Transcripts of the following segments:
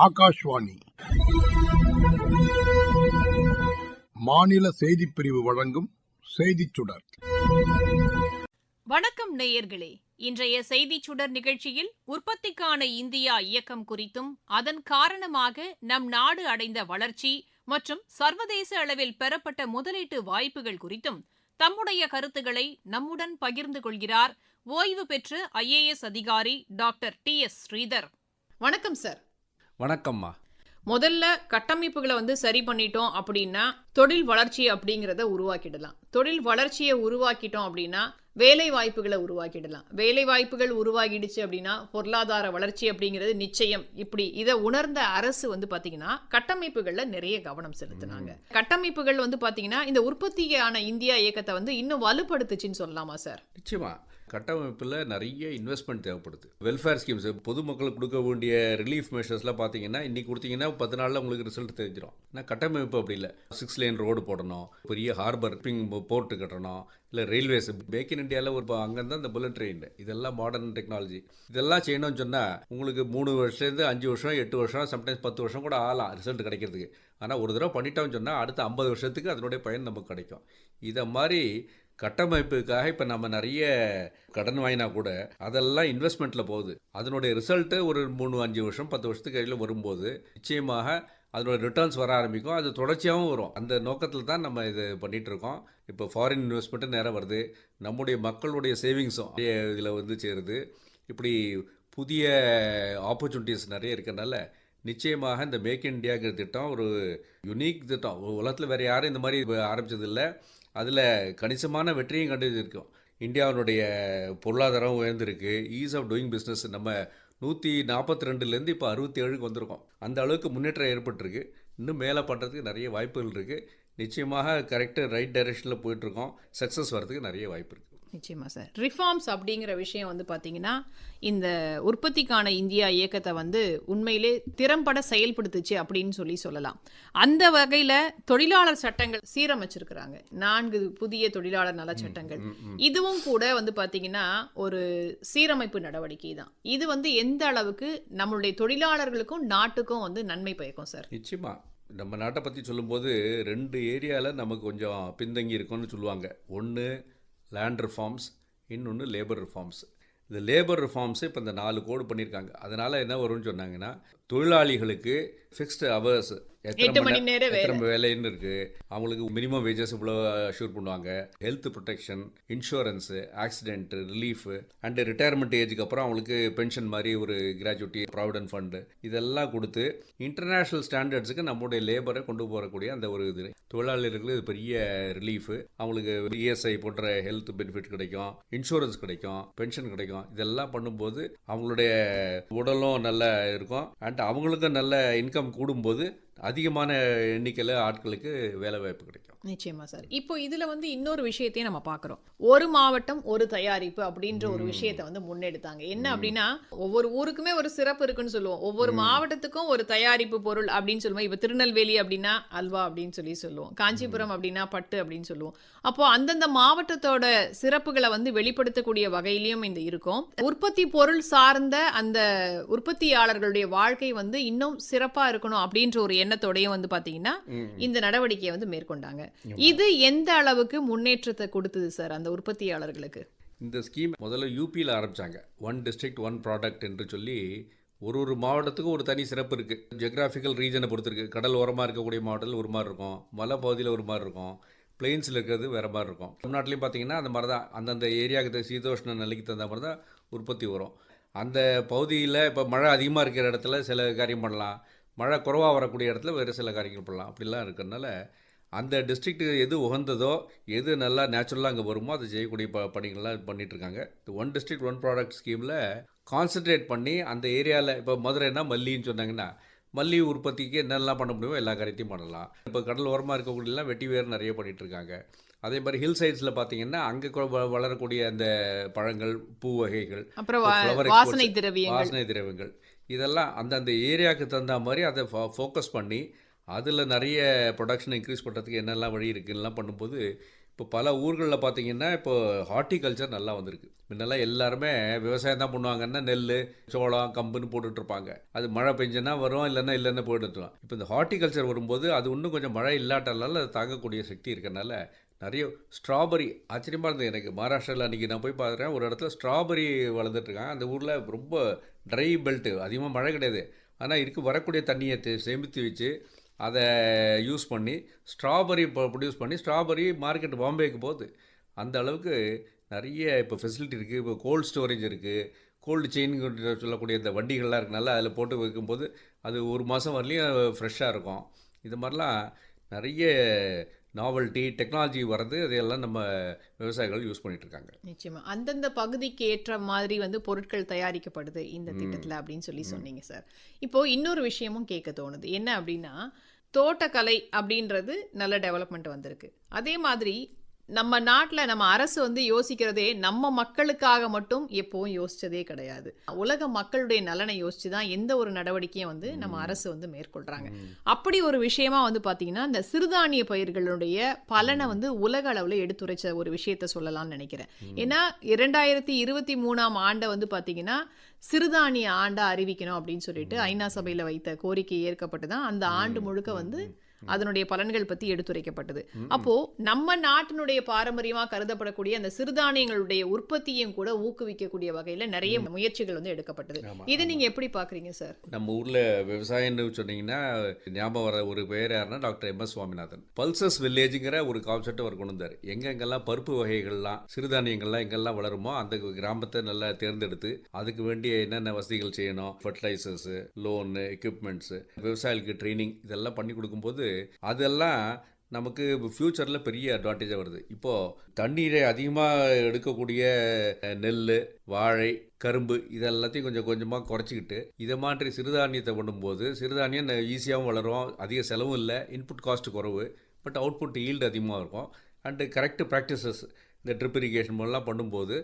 ஆகாஷ்வாணி. மாநில செய்திப் பிரிவு வழங்கும் செய்திச் சுடர். வணக்கம் நேயர்களே. இன்றைய செய்திச் சுடர் நிகழ்ச்சியில் உற்பத்திக்கான இந்தியா இயக்கம் குறித்தும் அதன் காரணமாக நம் நாடு அடைந்த வளர்ச்சி மற்றும் சர்வதேச அளவில் பெறப்பட்ட முதலீட்டு வாய்ப்புகள் குறித்தும் தம்முடைய கருத்துக்களை நம்முடன் பகிர்ந்து கொள்கிறார் ஓய்வு பெற்ற ஐஏஎஸ் அதிகாரி டாக்டர் டி எஸ் ஸ்ரீதர். வணக்கம் சார். வணக்கம்மா. முதல்ல கட்டமைப்புகளை வந்து சரி பண்ணிட்டோம் அப்படின்னா தொழில் வளர்ச்சி அப்படிங்கிறத உருவாக்கிடலாம். தொழில் வளர்ச்சியை உருவாக்கிட்டோம் அப்படின்னா வேலை வாய்ப்புகளை உருவாக்கிடலாம். வேலை வாய்ப்புகள் உருவாகிடுச்சு அப்படின்னா பொருளாதார வளர்ச்சி அப்படிங்கிறது நிச்சயம். இப்படி இதை உணர்ந்த அரசு வந்து பாத்தீங்கன்னா கட்டமைப்புகள்ல நிறைய கவனம் செலுத்தினாங்க. கட்டமைப்புகள் வந்து பாத்தீங்கன்னா இந்த உற்பத்தியான இந்தியா இயக்கத்தை வந்து இன்னும் வலுப்படுத்துச்சுன்னு சொல்லலாமா சார்? நிச்சயமா. கட்டமைப்பில் நிறைய இன்வெஸ்ட்மெண்ட் தேவைப்படுது. வெல்ஃபேர் ஸ்கீம்ஸ் பொதுமக்களுக்கு கொடுக்க வேண்டிய ரிலீஃப் மெஷர்ஸ்லாம் பார்த்தீங்கன்னா இன்னைக்கு கொடுத்தீங்கன்னா பத்து நாளில் உங்களுக்கு ரிசல்ட் தெரிஞ்சிடும் ஆனால் கட்டமைப்பு அப்படி இல்லை. சிக்ஸ் லேன் ரோடு போடணும். பெரிய ஹார்பர் பிங் போர்ட்டு கட்டணும். இல்லை ரயில்வேஸ் மேக் இன் இந்தியாவில் ஒரு அங்கேருந்து அந்த புல்லட் ட்ரெயின் இதெல்லாம் மாடர்ன் டெக்னாலஜி இதெல்லாம் செய்யணும்னு சொன்னால் உங்களுக்கு மூணு வருஷத்துலேருந்து அஞ்சு வருஷம் எட்டு வருஷம் சம்டைம்ஸ் பத்து வருஷம் கூட ஆகலாம் ரிசல்ட் கிடைக்கிறதுக்கு. ஆனால் ஒரு தடவை பண்ணிட்டோம்னு சொன்னால் அடுத்த ஐம்பது வருஷத்துக்கு அதனுடைய பயன் நமக்கு கிடைக்கும். இதை மாதிரி கட்டமைப்புக்காக இப்போ நம்ம நிறைய கடன் வாங்கினா கூட அதெல்லாம் இன்வெஸ்ட்மெண்ட்டில் போகுது. அதனுடைய ரிசல்ட்டு ஒரு மூணு அஞ்சு வருஷம் பத்து வருஷத்துக்கு கையில் வரும்போது நிச்சயமாக அதனோட ரிட்டர்ன்ஸ் வர ஆரம்பிக்கும். அது தொடர்ச்சியாகவும் வரும். அந்த நோக்கத்தில் தான் நம்ம இது பண்ணிகிட்ருக்கோம் இருக்கோம் இப்போ ஃபாரின் இன்வெஸ்ட்மெண்ட்டு நேரம் வருது. நம்முடைய மக்களுடைய சேவிங்ஸும் இதில் வந்து சேருது. இப்படி புதிய ஆப்பர்ச்சுனிட்டிஸ் நிறைய இருக்கிறனால நிச்சயமாக இந்த மேக் இன் திட்டம் ஒரு யுனிக் திட்டம். உலகத்தில் வேறு யாரும் இந்த மாதிரி ஆரம்பிச்சதில்லை. அதில் கணிசமான வெற்றியும் கண்டு இருக்கும் இந்தியாவினுடைய பொருளாதாரம் உயர்ந்திருக்கு. ஈஸ் ஆஃப் டூயிங் பிஸ்னஸ் நம்ம நூற்றி நாற்பத்தி ரெண்டுலேருந்து இப்போ அறுபத்தி ஏழுக்கு வந்திருக்கோம். அந்த அளவுக்கு முன்னேற்றம் ஏற்பட்டிருக்கு. இன்னும் மேலே பண்ணுறதுக்கு நிறைய வாய்ப்புகள் இருக்குது நிச்சயமாக கரெக்டாக ரைட் டைரெக்ஷனில் போயிட்டுருக்கோம் சக்ஸஸ் வர்றதுக்கு நிறைய வாய்ப்பு இருக்குது நிச்சயமா சார். ரிஃபார்ம்ஸ் அப்படிங்கிற விஷயம் வந்து பாத்தீங்கன்னா இந்த உற்பத்திக்கான இந்தியா இயக்கத்தை வந்து உண்மையிலே திறம்பட செயல்படுத்துச்சு அப்படின்னு சொல்லி சொல்லலாம். அந்த வகையில தொழிலாளர் சட்டங்கள் சீரமைச்சிருக்கிறாங்க. நான்கு புதிய தொழிலாளர் நல சட்டங்கள். இதுவும் கூட வந்து பாத்தீங்கன்னா ஒரு சீரமைப்பு நடவடிக்கை தான். இது வந்து எந்த அளவுக்கு நம்மளுடைய தொழிலாளர்களுக்கும் நாட்டுக்கும் வந்து நன்மை பயக்கும் சார்? நிச்சயமா. நம்ம நாட்டை பற்றி சொல்லும்போது ரெண்டு ஏரியாவில் நமக்கு கொஞ்சம் பின்தங்கி இருக்கோம்னு சொல்லுவாங்க. ஒன்று லேண்ட் ரிஃபார்ம்ஸ் இன்னொன்று லேபர் ரிஃபார்ம்ஸ் இந்த லேபர் ரிஃபார்ம்ஸ் இப்போ இந்த நாலு கோடு பண்ணியிருக்காங்க அதனால் என்ன வரும்னு சொன்னாங்கன்னா தொழிலாளிகளுக்கு ஃபிக்ஸ்டு ஹவர்ஸ் எட்டு மணி நேரம் வேலை. எத்தனை வேலைன்னு இருக்குது அவங்களுக்கு மினிமம் வேஜஸ் இவ்வளோ அஷ்யூர் பண்ணுவாங்க. Health protection insurance accident relief and retirement ஏஜுக்கு அப்புறம் அவங்களுக்கு பென்ஷன் மாதிரி ஒரு கிராஜுவிட்டி ப்ராவிடன்ட் ஃபண்டு இதெல்லாம் கொடுத்து இன்டர்நேஷ்னல் ஸ்டாண்டர்ட்ஸுக்கு நம்மளுடைய லேபரை கொண்டு போகக்கூடிய அந்த ஒரு இது. தொழிலாளர்களுக்கு இது பெரிய ரிலீஃபு அவங்களுக்கு இஎஸ்ஐ போன்ற ஹெல்த் பெனிஃபிட் கிடைக்கும் இன்சூரன்ஸ் கிடைக்கும் பென்ஷன் கிடைக்கும். இதெல்லாம் பண்ணும்போது அவங்களுடைய உடலும் நல்லா இருக்கும். அண்ட் அவங்களுக்கும் நல்ல இன்கம் கூடும்போது அதிகமான எண்ணிக்கையில் ஆட்களுக்கு வேலை வாய்ப்பு கிடைக்கும். நிச்சயமா சார். இப்போ இதுல வந்து இன்னொரு விஷயத்தையும் நம்ம பார்க்குறோம் ஒரு மாவட்டம் ஒரு தயாரிப்பு அப்படின்ற ஒரு விஷயத்தை வந்து முன்னெடுத்தாங்க. என்ன அப்படின்னா ஒவ்வொரு ஊருக்குமே ஒரு சிறப்பு இருக்குன்னு சொல்லுவோம். ஒவ்வொரு மாவட்டத்துக்கும் ஒரு தயாரிப்பு பொருள் அப்படின்னு சொல்லுவோம். இப்போ திருநெல்வேலி அப்படின்னா அல்வா அப்படின்னு சொல்லி சொல்லுவோம். காஞ்சிபுரம் அப்படின்னா பட்டு அப்படின்னு சொல்லுவோம். அப்போ அந்தந்த மாவட்டத்தோட சிறப்புகளை வந்து வெளிப்படுத்தக்கூடிய வகையிலையும் இந்த இருக்கும். உற்பத்தி பொருள் சார்ந்த அந்த உற்பத்தியாளர்களுடைய வாழ்க்கை வந்து இன்னும் சிறப்பா இருக்கணும் அப்படின்ற ஒரு எண்ணத்தோடயும் வந்து பாத்தீங்கன்னா இந்த நடவடிக்கையை வந்து மேற்கொண்டாங்க. இது எந்த அளவுக்கு முன்னேற்றத்தை கொடுத்தது சார் அந்த உற்பத்தியாளர்களுக்கு? இந்த ஸ்கீம் முதல்ல யூபியில் ஆரம்பித்தாங்க ஒன் டிஸ்ட்ரிக்ட் ஒன் ப்ராடக்ட் என்று சொல்லி ஒரு ஒரு மாவட்டத்துக்கும் ஒரு தனி சிறப்பு இருக்குது ஜியோகிராஃபிக்கல் ரீஜனை பொறுத்து இருக்குது கடல் ஓரமாக இருக்கக்கூடிய மாவட்டத்தில் ஒரு மாதிரி இருக்கும். மலை பகுதியில் ஒரு மாதிரி இருக்கும். பிளெயின்ஸில் இருக்கிறது வேறு மாதிரி இருக்கும். தமிழ்நாட்டிலையும் பார்த்தீங்கன்னா அந்த மாதிரி தான் அந்தந்த ஏரியாவுக்கு சீதோஷ்ண நிலைக்கு தகுந்த மாதிரி தான் உற்பத்தி வரும். அந்த பகுதியில் இப்போ மழை அதிகமாக இருக்கிற இடத்துல சில காரியம் பண்ணலாம். மழை குறைவாக வரக்கூடிய இடத்துல வேறு சில காரியங்கள் பண்ணலாம். அப்படிலாம் இருக்கிறதுனால அந்த டிஸ்ட்ரிக்ட் எது உகந்ததோ எது நல்லா நேச்சுரலாக அங்கே வருமோ அதை செய்யக்கூடிய ப பணிகள்லாம் பண்ணிட்டு இருக்காங்க இந்த ஒன் டிஸ்ட்ரிக்ட் ஒன் ப்ராடக்ட் ஸ்கீமில் கான்சென்ட்ரேட் பண்ணி அந்த ஏரியாவில் இப்போ மதுரைனா மல்லின்னு சொன்னாங்கன்னா மல்லி உற்பத்திக்கு என்னெல்லாம் பண்ண முடியுமோ எல்லா காரியத்தையும் பண்ணலாம். இப்போ கடல் ஓரமாக இருக்கக்கூடியலாம் வெட்டி வேறு நிறைய பண்ணிட்டு இருக்காங்க அதே மாதிரி ஹில் சைட்ஸில் பார்த்தீங்கன்னா அங்கே வளரக்கூடிய அந்த பழங்கள் பூ வகைகள் அப்புறம் திரவியங்கள். வாசனை திரவியங்கள். இதெல்லாம் அந்தந்த ஏரியாவுக்கு தகுந்த மாதிரி அதை ஃபோக்கஸ் பண்ணி அதில் நிறைய ப்ரொடக்ஷன் இன்க்ரீஸ் பண்ணுறதுக்கு என்னெல்லாம் வழி இருக்குலாம் பண்ணும்போது இப்போ பல ஊர்களில் பார்த்தீங்கன்னா இப்போ ஹார்ட்டிகல்ச்சர் நல்லா வந்திருக்கு. முன்னெல்லாம் எல்லாருமே விவசாயம் தான் பண்ணுவாங்கன்னா நெல் சோளம் கம்புன்னு போட்டுட்ருப்பாங்க அது மழை பெஞ்சுன்னா வரும் இல்லைன்னா இல்லைன்னா போயிட்டுருவோம் இப்போ இந்த ஹார்ட்டிகல்ச்சர் வரும்போது அது இன்னும் கொஞ்சம் மழை இல்லாட்டால அது தாங்கக்கூடிய சக்தி இருக்கனால நிறைய ஸ்ட்ராபெரி ஆச்சரியமாக இருந்தது எனக்கு. மகாராஷ்டிராவில் அன்றைக்கி நான் போய் பார்க்குறேன் ஒரு இடத்துல ஸ்ட்ராபெரி வளர்ந்துட்டுருக்காங்க அந்த ஊரில் ரொம்ப ட்ரை பெல்ட்டு அதிகமாக மழை கிடையாது. ஆனால் இருக்கு வரக்கூடிய தண்ணியை சேமித்து வச்சு அதை யூஸ் பண்ணி ஸ்ட்ராபெரி ப்ரொடியூஸ் பண்ணி ஸ்ட்ராபெரி மார்க்கெட் பாம்பேக்கு போகுது. அந்த அளவுக்கு நிறைய இப்போ ஃபெசிலிட்டி இருக்குது இப்போ கோல்டு ஸ்டோரேஜ் இருக்குது கோல்டு செயின் சொல்லக்கூடிய இந்த வண்டிகள்லாம் இருக்குனால அதில் போட்டு வைக்கும்போது அது ஒரு மாதம் வரலையும் ஃப்ரெஷ்ஷாக இருக்கும். இது மாதிரிலாம் நிறைய நாவல்ட்டி டெக்னாலஜி வர்றது அதையெல்லாம் நம்ம விவசாயிகள் யூஸ் பண்ணிட்டு இருக்காங்க நிச்சயமா. அந்தந்த பகுதிக்கு ஏற்ற மாதிரி வந்து பொருட்கள் தயாரிக்கப்படுது இந்த திட்டத்துல அப்படின்னு சொல்லி சொன்னீங்க சார். இப்போ இன்னொரு விஷயமும் கேட்க தோணுது. என்ன அப்படின்னா தோட்டக்கலை அப்படின்றது நல்ல டெவலப்மெண்ட் வந்திருக்கு. அதே மாதிரி நம்ம நாட்டில் நம்ம அரசு வந்து யோசிக்கிறதே நம்ம மக்களுக்காக மட்டும் எப்பவும் யோசிச்சதே கிடையாது. உலக மக்களுடைய நலனை யோசிச்சு தான் எந்த ஒரு நடவடிக்கையும் வந்து நம்ம அரசு வந்து மேற்கொள்றாங்க. அப்படி ஒரு விஷயமா வந்து பாத்தீங்கன்னா இந்த சிறுதானிய பயிர்களுடைய பலனை வந்து உலக அளவில் எடுத்துரைச்ச ஒரு விஷயத்த சொல்லலாம்னு நினைக்கிறேன். ஏன்னா இரண்டாயிரத்தி இருபத்தி மூணாம் ஆண்டை வந்து பாத்தீங்கன்னா சிறுதானிய ஆண்டா அறிவிக்கணும் அப்படின்னு சொல்லிட்டு ஐநா சபையில வைத்த கோரிக்கை ஏற்கப்பட்டு தான் அந்த ஆண்டு முழுக்க வந்து அதனுடைய பலன்கள் பத்தி எடுத்துரைக்கப்பட்டது. அப்போ நம்ம நாட்டினுடைய பாரம்பரியமா கருதப்படக்கூடிய அந்த சிறுதானியங்களுடைய உற்பத்தியும் கூட ஊக்குவிக்கக்கூடிய வகையில நிறைய முயற்சிகள் வந்து எடுக்கப்பட்டது. இதை நீங்க எப்படி பாக்குறீங்க சார்? நம்ம ஊரில் விவசாயம்னு சொன்னீங்கன்னா ஞாபகம் வர ஒரு பேர் யாருன்னா doctor M S Swaminathan. Pulses வில்லேஜுங்கிற ஒரு கான்செப்ட் அவர் கொண்டு வந்தார். எங்கெங்கெல்லாம் பருப்பு வகைகள்லாம் சிறுதானியங்கள்லாம் எங்கெல்லாம் வளருமோ அந்த கிராமத்தை நல்லா தேர்ந்தெடுத்து அதுக்கு வேண்டிய என்னென்ன வசதிகள் செய்யணும் ஃபர்டிலைசர்ஸு லோனு எக்யூப்மெண்ட்ஸு விவசாயிகளுக்கு ட்ரைனிங் இதெல்லாம் பண்ணி கொடுக்கும்போது அதெல்லாம் நமக்கு ஃப்யூச்சரில் பெரிய அட்வான்டேஜாக வருது. இப்போது தண்ணீரை அதிகமாக எடுக்கக்கூடிய நெல் வாழை கரும்பு இதெல்லாத்தையும் கொஞ்சம் கொஞ்சமாக குறைச்சிக்கிட்டு இதை மாதிரி சிறுதானியத்தை பண்ணும்போது சிறுதானியம் ஈஸியாகவும் வளரும். அதிக செலவும் இல்லை. இன்புட் காஸ்ட் குறவு. பட் அவுட்புட் ஈல்டு அதிகமாக இருக்கும். அண்டு கரெக்டு ப்ராக்டிசஸ் இந்த ட்ரிப் இரிகேஷன் மூலம்லாம் பண்ணும்போது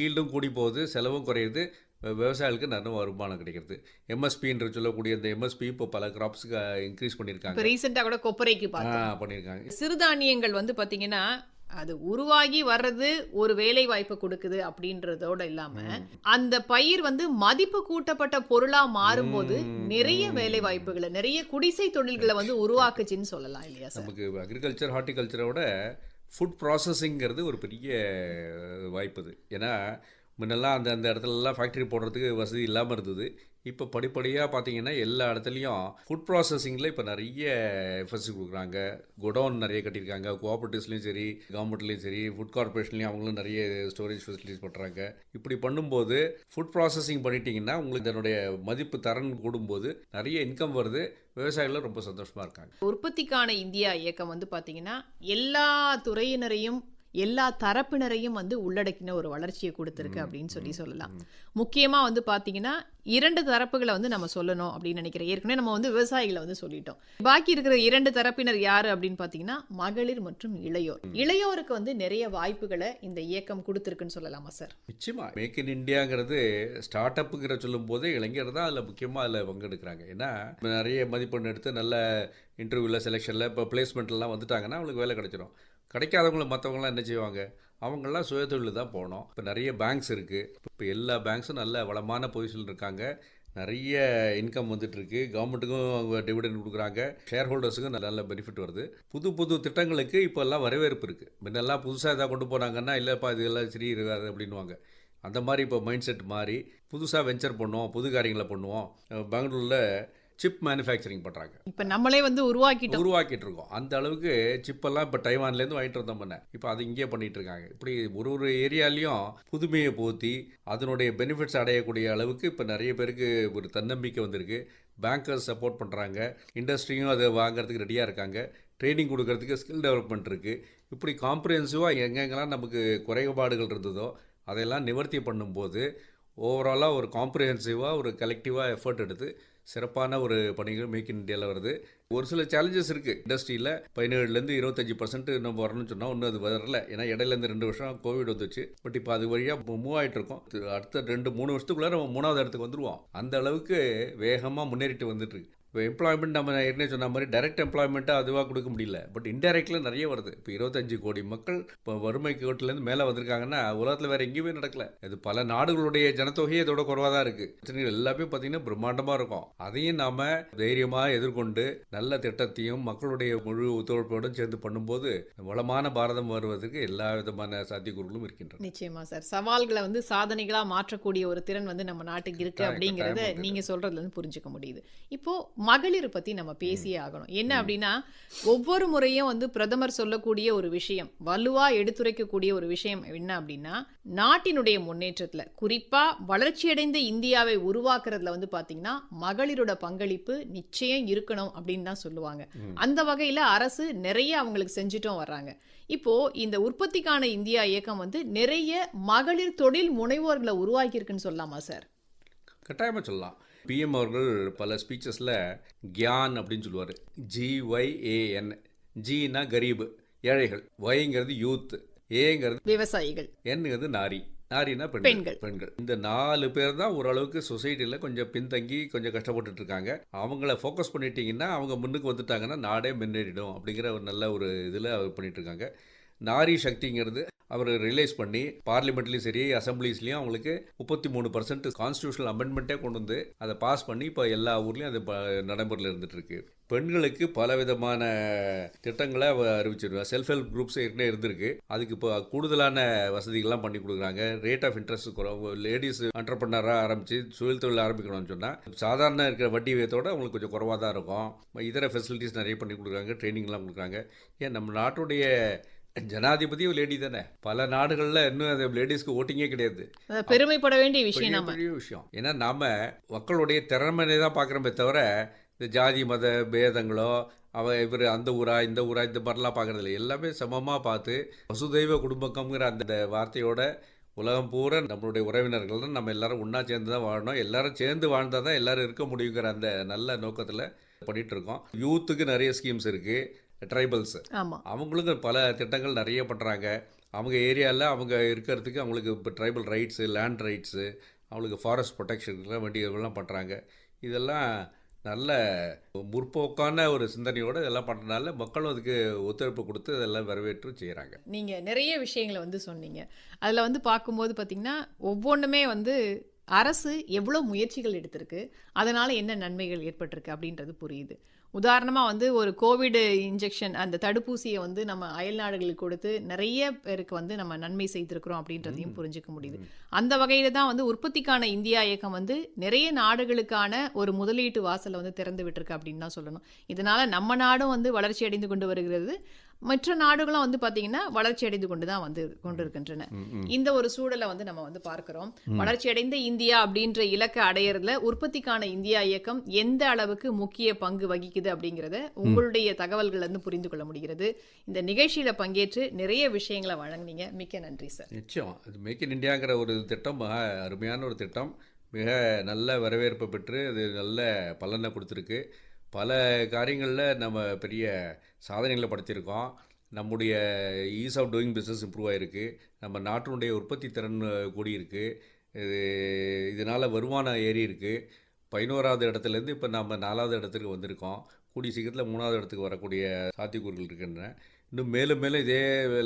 ஈல்டும் கூடி போகுது செலவும் குறையுது. விவசாயிகளுக்கு நல்ல வருமானம் கிடைக்கிறது. எம்எஸ்பின்ற சொல்லக்கூடிய இந்த எம்எஸ்பி இப்போ பல கிராப்ஸுக்கு இன்க்ரீஸ் பண்ணியிருக்காங்க. இப்ப ரீசெண்டா கூட கொப்பரைக்கு பண்ணியிருக்காங்க. சிறுதானியங்கள் வந்து பாத்தீங்கன்னா அது உருவாகி வர்றது ஒரு வேலை வாய்ப்பு கொடுக்குது அப்படின்றதோட இல்லாம அந்த பயிர் வந்து மதிப்பு கூட்டப்பட்ட பொருளா மாறும்போது நிறைய வேலை வாய்ப்புகளை நிறைய குடிசை தொழில்களை வந்து உருவாக்குச்சுன்னு சொல்லலாம் இல்லையா நமக்கு அக்ரிகல்ச்சர் ஹார்ட்டிகல்ச்சரோட ஃபுட் ப்ராசஸிங்கிறது ஒரு பெரிய வாய்ப்பு இது ஏன்னா முன்னெல்லாம் அந்த அந்த இடத்துலலாம் ஃபேக்ட்ரி போடுறதுக்கு வசதி இல்லாமல் இருந்தது. இப்போ படிப்படியாக பார்த்தீங்கன்னா எல்லா இடத்துலையும் ஃபுட் ப்ராசஸிங்கில் இப்போ நிறைய எஃபர்ட்ஸ் கொடுக்குறாங்க. குடோன் நிறைய கட்டியிருக்காங்க. கோஆப்ரேட்டிவ்ஸ்லையும் சரி கவர்மெண்ட்லேயும் சரி ஃபுட் கார்பரேஷன்லையும் அவங்களும் நிறைய ஸ்டோரேஜ் ஃபெசிலிட்டிஸ் பண்ணுறாங்க இப்படி பண்ணும்போது ஃபுட் ப்ராசஸிங் பண்ணிட்டீங்கன்னா உங்களுக்கு இதனுடைய மதிப்பு தரன் கூடும்போது நிறைய இன்கம் வருது. விவசாயிகளும் ரொம்ப சந்தோஷமாக இருக்காங்க. உற்பத்திக்கான இந்தியா இயக்கம் வந்து பார்த்தீங்கன்னா எல்லா துறையினரையும் எல்லா தரப்பினரையும் வந்து உள்ளடக்கின ஒரு வளர்ச்சியை கொடுத்துருக்கு அப்படின்னு சொல்லி சொல்லலாம். முக்கியமா வந்து பாத்தீங்கன்னா இரண்டு தரப்புகளை வந்து நம்ம சொல்லணும் அப்படின்னு நினைக்கிறேன். ஏற்கனவே நம்ம வந்து விவசாயிகளை வந்து சொல்லிட்டோம். பாக்கி இருக்கிற இரண்டு தரப்பினர் யாரு அப்படின்னு பாத்தீங்கன்னா மகளிர் மற்றும் இளையோர். இளையோருக்கு வந்து நிறைய வாய்ப்புகளை இந்த இயக்கம் கொடுத்துருக்குன்னு சொல்லலாமா சார்? நிச்சயமா. மேக் இன் இந்தியாங்கிறது ஸ்டார்ட் அப்புங்கிற சொல்லும்போது இளைஞர் தான் அதில் முக்கியமாக அதில் பங்கெடுக்கிறாங்க. ஏன்னா நிறைய மதிப்பெண் எடுத்து நல்ல இன்டர்வியூவில் செலெக்ஷனில் இப்போ பிளேஸ்மெண்ட்லாம் வந்துட்டாங்கன்னா அவங்களுக்கு வேலை கிடைச்சிரும். கிடைக்காதவங்களும் மற்றவங்களாம் என்ன செய்வாங்க? அவங்களாம் சுயதொழில் தான் போனோம் இப்போ நிறைய பேங்க்ஸ் இருக்குது இப்போ எல்லா பேங்க்ஸும் நல்ல வளமான பொசிஷனில் இருக்காங்க. நிறைய இன்கம் வந்துட்டுருக்கு. கவர்மெண்ட்டுக்கும் அவங்க டிவிடெண்ட் கொடுக்குறாங்க. ஷேர் ஹோல்டர்ஸுக்கும் நல்ல பெனிஃபிட் வருது. புது புது திட்டங்களுக்கு இப்போ எல்லாம் வரவேற்பு இருக்குது முன்னெல்லாம் புதுசாக எதாவது கொண்டு போனாங்கன்னா இல்லைப்பா இது எல்லாம் சரி இருக்காது அப்படின்வாங்க அந்த மாதிரி இப்போ மைண்ட் செட் மாறி புதுசாக வெஞ்சர் பண்ணுவோம். புது காரியங்களை பண்ணுவோம். பெங்களூரில் சிப் மேனுஃபேக்சரிங் பண்ணுறாங்க இப்ப நம்மளே வந்து உருவாக்கிட்டோம். உருவாக்கிட்டு இருக்கோம் அந்த அளவுக்கு சிப்பெல்லாம் இப்போ டைவான்லேருந்து வாங்கிட்டு வந்தோம் பண்ண இப்போ அது இங்கேயே பண்ணிட்டு இருக்காங்க இப்படி ஒரு ஒரு ஏரியாலையும் புதுமையை போத்தி அதனுடைய பெனிஃபிட்ஸ் அடையக்கூடிய அளவுக்கு இப்போ நிறைய பேருக்கு ஒரு தன்னம்பிக்கை வந்திருக்கு. பேங்கர்ஸ் சப்போர்ட் பண்ணுறாங்க இண்டஸ்ட்ரியும் அதை வாங்குறதுக்கு ரெடியாக இருக்காங்க. ட்ரைனிங் கொடுக்கறதுக்கு ஸ்கில் டெவலப்மெண்ட் இருக்குது இப்படி காம்ப்ரிஹென்சிவாக எங்கெங்கெல்லாம் நமக்கு குறைபாடுகள் இருந்ததோ அதையெல்லாம் நிவர்த்தி பண்ணும்போது ஓவராலாக ஒரு காம்ப்ரிஹென்சிவாக ஒரு கலெக்டிவாக எஃபர்ட் எடுத்து சிறப்பான ஒரு பணிகள் மேக் இன் இந்தியாவில் வருது. ஒரு சில சேலஞ்சஸ் இருக்குது இண்டஸ்ட்ரியில் பதினேழுலேருந்து இருபத்தஞ்சி பர்சன்ட் நம்ம வரணும்னு சொன்னால் ஒன்றும் அது வரல. ஏன்னா இடையிலேருந்து ரெண்டு வருஷம் கோவிட் வந்துச்சு. பட் இப்போ அது வழியாக மூவ் ஆகிட்டு இருக்கோம் அடுத்த ரெண்டு மூணு வருஷத்துக்குள்ளே நம்ம மூணாவது இடத்துக்கு வந்துடுவோம் அந்த அளவுக்கு வேகமாக முன்னேறிட்டு வந்துட்டு இருக்கு. இப்போ எம்ப்ளாய்மெண்ட் நம்ம ஏற்கனவே சொன்ன மாதிரி டைரக்ட் எம்ப்ளாய்மெண்ட்டாக அதுவாக கொடுக்க முடியல. பட் இன்டெரக்டில் நிறைய வருது. இப்போ இருபத்தஞ்சு கோடி மக்கள் இப்போ வறுமை கோட்டிலேருந்து மேலே வந்திருக்காங்கன்னா உலகத்தில் வேறு எங்கேயுமே நடக்கல. இது பல நாடுகளுடைய ஜனத்தொகையே இதோட குறைவாக தான் இருக்குது பிரச்சனைகள் எல்லாமே பார்த்தீங்கன்னா பிரம்மாண்டமாக இருக்கும். அதையும் நாம் தைரியமாக எதிர்கொண்டு நல்ல திட்டத்தையும் மக்களுடைய முழு ஒத்துழைப்போடும் சேர்ந்து பண்ணும்போது வளமான பாரதம் வருவதற்கு எல்லா விதமான சாத்தியக்கூறுகளும் இருக்கின்றன. நிச்சயமா சார் சவால்களை வந்து சாதனைகளா மாற்றக்கூடிய ஒரு திறன் வந்து நம்ம நாட்டுக்கு இருக்கு கட்டாயம், அப்படிங்கறத. நீங்க சொல்றதுல இருந்து புரிஞ்சுக்க முடியுது. இப்போ மகளிர் பத்தி நம்ம பேசியே ஆகணும். என்ன அப்படின்னா ஒவ்வொரு முறையும் வந்து பிரதமர் சொல்லக்கூடிய ஒரு விஷயம் வலுவா எடுத்துரைக்கக்கூடிய ஒரு விஷயம் என்ன அப்படின்னா நாட்டினுடைய முன்னேற்றத்துல குறிப்பா வளர்ச்சியடைந்த இந்தியாவை உருவாக்குறதுல வந்து பாத்தீங்கன்னா மகளிரோட பங்களிப்பு நிச்சயம் இருக்கணும் அப்படின்னு தான் சொல்லுவாங்க. அந்த வகையில அரசு நிறைய அவங்களுக்கு செஞ்சுட்டும் வர்றாங்க. இப்போ இந்த உற்பத்திக்கான இந்தியா இயக்கம் வந்து நிறைய மகளிர் தொழில் முனைவோர்களை உருவாக்கி இருக்குன்னு சொல்லலாமா சார்? கட்டாயமாக சொல்லலாம். பிஎம் அவர்கள் பல ஸ்பீச்சஸில் கியான் அப்படின்னு சொல்லுவார். ஜிஒய்ஏஎன் ஜின்னா கரீபு ஏழைகள். ஒய்ங்கிறது யூத் ஏங்கிறது விவசாயிகள். என்னங்கிறது நாரி. நாரினா பெண்கள். பெண்கள். இந்த நாலு பேர் தான் ஓரளவுக்கு சொசைட்டியில் கொஞ்சம் பின்தங்கி கொஞ்சம் கஷ்டப்பட்டுட்டு இருக்காங்க. அவங்கள ஃபோக்கஸ் பண்ணிட்டீங்கன்னா அவங்க முன்னுக்கு வந்துட்டாங்கன்னா நாடே முன்னேறிடும் அப்படிங்கிற ஒரு நல்ல ஒரு இதில் அவர் பண்ணிட்டு இருக்காங்க. நாரி சக்திங்கிறது அவர் ரிலைஸ் பண்ணி பார்லிமெண்ட்லேயும் சரி அசம்பிளிஸ்லேயும் அவங்களுக்கு முப்பத்தி மூணு பர்சன்ட் கான்ஸ்டியூஷனல் அமெண்ட்மெண்ட்டே கொண்டு வந்து அதை பாஸ் பண்ணி இப்போ எல்லா ஊர்லேயும் அது ப- நடைமுறையில் இருந்துட்டு இருக்கு பெண்களுக்கு பல விதமான திட்டங்களை அவ செல்ஃப் ஹெல்ப் குரூப்ஸ் ஏற்கனவே இருந்திருக்கு. அதுக்கு இப்போ கூடுதலான வசதிகள்லாம் பண்ணி கொடுக்குறாங்க. ரேட் ஆஃப் இன்ட்ரெஸ்ட் குறைவு லேடிஸ் ஆண்டர்பனராக ஆரம்பித்து சுயல் தொழில் ஆரம்பிக்கணும்னு சொன்னால் சாதாரண இருக்கிற வட்டி விகிதத்தோட அவங்களுக்கு கொஞ்சம் குறவாக தான் இருக்கும். இதர ஃபெசிலிட்டிஸ் நிறைய பண்ணி கொடுக்குறாங்க ட்ரைனிங்லாம் கொடுக்குறாங்க. ஏன் நம்ம நாட்டுடைய ஜனாதிபதியும் லேடி தானே. பல நாடுகளில் இன்னும் அந்த லேடிஸ்க்கு ஓட்டிங்கே கிடையாது. பெருமைப்பட வேண்டிய விஷயம் பெரிய விஷயம். ஏன்னா நாம மக்களுடைய திறமையை தான் பார்க்குறோமே தவிர இந்த ஜாதி மத பேதங்களோ அவ இவர் அந்த ஊரா இந்த ஊரா இந்த மாதிரிலாம் பார்க்கறது இல்லை எல்லாமே சமமாக பார்த்து வசுதெய்வ குடும்பக்கம்ங்கிற அந்த வார்த்தையோட உலகம் பூரா நம்மளுடைய உறவினர்கள் தான். நம்ம எல்லாரும் ஒன்றா சேர்ந்து தான் வாழணும். எல்லாரும் சேர்ந்து வாழ்ந்தால் தான் எல்லாரும் இருக்க முடியுங்கிற அந்த நல்ல நோக்கத்தில் பண்ணிட்டு இருக்கோம். யூத்துக்கு நிறைய ஸ்கீம்ஸ் இருக்குது ட்ரைபல்ஸ் ஆமா. அவங்களுக்கு பல திட்டங்கள் நிறைய பண்ணுறாங்க அவங்க ஏரியாவில் அவங்க இருக்கிறதுக்கு அவங்களுக்கு இப்போ ட்ரைபல் ரைட்ஸு லேண்ட் ரைட்ஸு அவங்களுக்கு ஃபாரஸ்ட் ப்ரொடெக்ஷனுக்குலாம் வேண்டியதெல்லாம் பண்ணுறாங்க இதெல்லாம் நல்ல முற்போக்கான ஒரு சிந்தனையோடு இதெல்லாம் பண்ணுறதுனால மக்களும் அதுக்கு ஒத்துழைப்பு கொடுத்து இதெல்லாம் வரவேற்று செய்கிறாங்க நீங்க நிறைய விஷயங்களை வந்து சொன்னீங்க. அதுல வந்து பார்க்கும்போது பாத்தீங்கன்னா ஒவ்வொன்றுமே வந்து அரசு எவ்வளவு முயற்சிகள் எடுத்திருக்கு அதனால என்ன நன்மைகள் ஏற்பட்டிருக்கு அப்படின்றது புரியுது. உதாரணமா வந்து ஒரு கோவிட் இன்ஜெக்ஷன் அந்த தடுப்பூசியை வந்து நம்ம அயல் நாடுகளுக்கு கொடுத்து நிறைய பேருக்கு வந்து நம்ம நன்மை செய்திருக்கிறோம் அப்படின்றதையும் புரிஞ்சுக்க முடியுது. அந்த வகையில தான் வந்து உற்பத்திக்கான இந்தியா இயக்கம் வந்து நிறைய நாடுகளுக்கான ஒரு முதலீட்டு வாசலை வந்து திறந்து விட்டுருக்கு அப்படின்னு தான் சொல்லணும். இதனால நம்ம நாடும் வந்து வளர்ச்சி அடைந்து கொண்டு வருகிறது. மற்ற நாடுகளும் வந்து பாத்தீங்கன்னா வளர்ச்சி அடைந்து கொண்டு தான் வந்து கொண்டிருக்கின்றன. இந்த ஒரு சூழலை வந்து நம்ம வந்து பார்க்கிறோம். வளர்ச்சி அடைந்த இந்தியா அப்படின்ற இலக்கை அடையறதுல உற்பத்திக்கான இந்தியா இயக்கம் எந்த அளவுக்கு முக்கிய பங்கு வகிக்குது அப்படிங்கறத உங்களுடைய தகவல்கள் இருந்து புரிந்து கொள்ள முடிகிறது. இந்த நிகழ்ச்சியில பங்கேற்று நிறைய விஷயங்களை வழங்குனீங்க. மிக்க நன்றி சார். நிச்சயம். அது மேக் இன் இந்தியாங்கிற ஒரு திட்டம் மகா அருமையான ஒரு திட்டம். மிக நல்ல வரவேற்பை பெற்று அது நல்ல பலனை கொடுத்துருக்கு. பல காரியங்களில் நம்ம பெரிய சாதனைகளை படுத்தியிருக்கோம் நம்முடைய ease of doing business improve ஆகிருக்கு நம்ம நாட்டினுடைய உற்பத்தி திறன் கூடியிருக்கு. இது இதனால் வருமானம் ஏறி இருக்குது பதினோராவது இடத்துலேருந்து இப்போ நம்ம நாலாவது இடத்துக்கு வந்திருக்கோம். கூடிய சீக்கிரத்தில் மூணாவது இடத்துக்கு வரக்கூடிய சாத்தியக்கூறுகள் இருக்கின்றன. இன்னும் மேலும் மேலும் இதே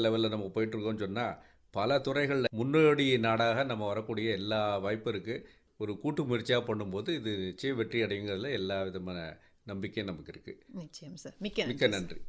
லெவலில் நம்ம போயிட்டுருக்கோம்னு சொன்னால் பல துறைகளில் முன்னோடி நாடாக நம்ம வரக்கூடிய எல்லா வாய்ப்பும் இருக்குது ஒரு கூட்டு முயற்சியாக பண்ணும்போது இது நிச்சயம் வெற்றி அடையுங்கிறதுல எல்லா விதமான நம்பிக்கையும் நமக்கு இருக்குது நிச்சயம் சார் மிக்க மிக்க நன்றி.